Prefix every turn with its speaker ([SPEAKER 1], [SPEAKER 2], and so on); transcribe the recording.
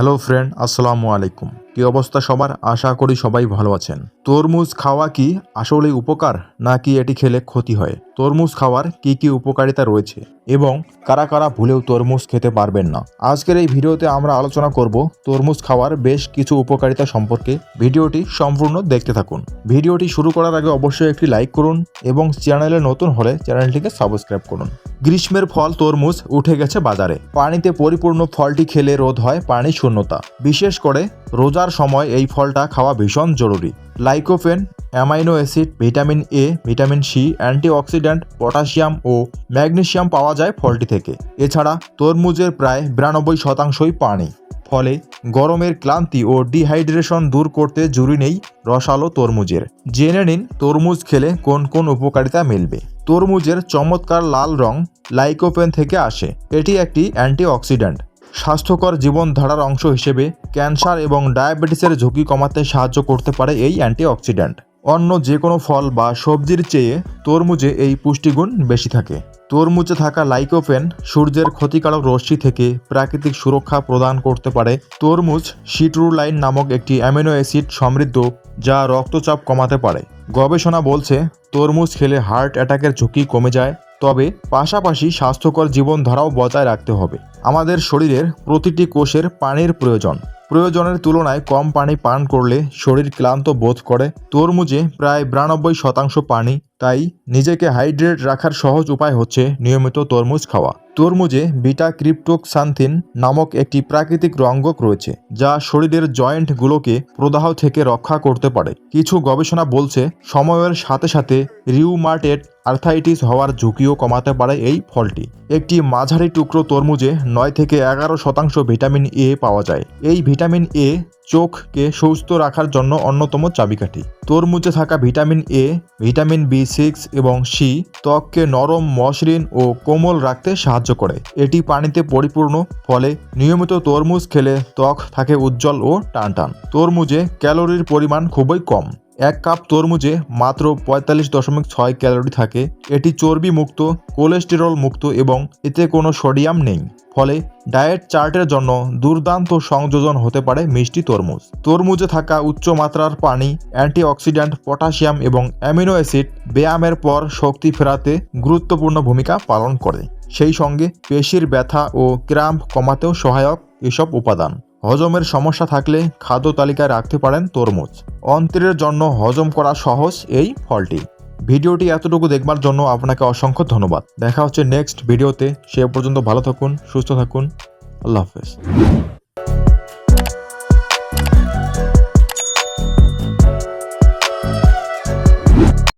[SPEAKER 1] Hello friend আসসালামু আলাইকুম কি অবস্থা সবার? আশা করি সবাই ভালো আছেন। তরমুজ খাওয়া কি আসলে উপকার, নাকি এটি খেলে ক্ষতি হয়? তরমুজ খাওয়ার কি কি উপকারিতা রয়েছে? এবং কারা কারা ভুলেও তরমুজ খেতে পারবেন না? আজকের এই ভিডিওতে আমরা আলোচনা করব তরমুজ খাওয়ার বেশ কিছু উপকারিতা সম্পর্কে। ভিডিওটি সম্পূর্ণ দেখতে থাকুন। ভিডিওটি শুরু করার আগে অবশ্যই একটি লাইক করুন এবং চ্যানেলে নতুন হলে চ্যানেলটিকে সাবস্ক্রাইব করুন। গ্রীষ্মের ফল তরমুজ উঠে গেছে বাজারে। পানিতে পরিপূর্ণ ফলটি খেলে রোধ হয় পানি শূন্যতা। বিশেষ করে রোজার সময় এই ফলটা খাওয়া ভীষণ জরুরি। Lycopene, amino acid, vitamin A, vitamin C, antioxidant, potassium O magnesium পাওয়া যায় ফলটি থেকে। এছাড়া তরমুজের প্রায় বিরানব্বই শতাংশই পানি। ফলে গরমের ক্লান্তি ও ডিহাইড্রেশন দূর করতে জরুরি নেই রসালো তরমুজের। জেনে নিন তরমুজ খেলে কোন কোন উপকারিতা মিলবে। তরমুজের চমৎকার লাল রং লাইকোপেন থেকে আসে। এটি একটি অ্যান্টিঅক্সিডেন্ট। স্বাস্থ্যকর জীবনধারার অংশ হিসেবে ক্যান্সার এবং ডায়াবেটিসের ঝুঁকি কমাতে সাহায্য করতে পারে এই অ্যান্টিঅক্সিডেন্ট। অন্য যে কোনো ফল বা সবজির চেয়ে তরমুজে এই পুষ্টিগুণ বেশি থাকে। তরমুজে থাকা লাইকোফেন সূর্যের ক্ষতিকারক রশ্মি থেকে প্রাকৃতিক সুরক্ষা প্রদান করতে পারে। তরমুজ সিট্রুলাইন নামক একটি অ্যামিনো অ্যাসিড সমৃদ্ধ যা রক্তচাপ কমাতে পারে। গবেষণা বলছে, তরমুজ খেলে হার্ট অ্যাটাকের ঝুঁকি কমে যায়, তবে পাশাপাশি স্বাস্থ্যকর জীবনধারাও বজায় রাখতে হবে। আমাদের শরীরের প্রতিটি কোষের পানির প্রয়োজন। প্রয়োজনের তুলনায় কম পানি পান করলে শরীর ক্লান্ত বোধ করে। তরমুজে প্রায় বিরানব্বই শতাংশ পানি তাই নিজেকে হাইড্রেট রাখার সহজ উপায় হচ্ছে নিয়মিত তরমুজ খাওয়া। তরমুজে বিটা ক্রিপ্টোক্সান্থিন নামক একটি প্রাকৃতিক রঙ্গক রয়েছে, যা শরীরের জয়েন্টগুলোকে প্রদাহ থেকে রক্ষা করতে পারে। কিছু গবেষণা বলছে, সময়ের সাথে সাথে রিউমার্টেড আর্থাইটিস হওয়ার ঝুঁকিও কমাতে পারে এই ফলটি। একটি মাঝারি টুকরো তরমুজে নয় থেকে এগারো শতাংশ ভিটামিন এ পাওয়া যায়। এই ভিটামিন এ চোখকে সুস্থ রাখার জন্য অন্যতম চাবিকাঠি। তরমুজে থাকা vitamin A, vitamin B six এবং সি ত্বককে নরম, মসৃণ ও কোমল রাখতে সাহায্য করে। এটি পানিতে পরিপূর্ণ, ফলে নিয়মিত তরমুজ খেলে ত্বক থাকে উজ্জ্বল ও টান টান তরমুজে ক্যালোরির পরিমাণ খুবই কম। এক কাপ তরমুজে মাত্র পঁয়তাল্লিশ দশমিক ছয় ক্যালোরি থাকে। এটি চর্বি মুক্ত কোলেস্টেরল মুক্ত এবং এতে কোনো সোডিয়াম নেই। ফলে ডায়েট চার্টের জন্য দুর্দান্ত সংযোজন হতে পারে মিষ্টি তরমুজ। তরমুজে থাকা উচ্চ মাত্রার পানি অ্যান্টিঅক্সিডেন্ট পটাশিয়াম এবং অ্যামিনো অ্যাসিড ব্যায়ামের পর শক্তি ফেরাতে গুরুত্বপূর্ণ ভূমিকা পালন করে। সেই সঙ্গে পেশির ব্যথা ও ক্র্যাম্প কমাতেও সহায়ক এসব উপাদান। হজমের সমস্যা থাকলে খাদ্য তালিকায় রাখতে পারেন তরমুজ। অন্ত্রের জন্য হজম করা সহজ এই ফলটি। ভিডিওটি এতটুকু দেখবার জন্য আপনাকে অসংখ্য ধন্যবাদ। দেখা হচ্ছে নেক্সট ভিডিওতে সে পর্যন্ত ভালো থাকুন, সুস্থ থাকুন। আল্লাহ হাফেজ।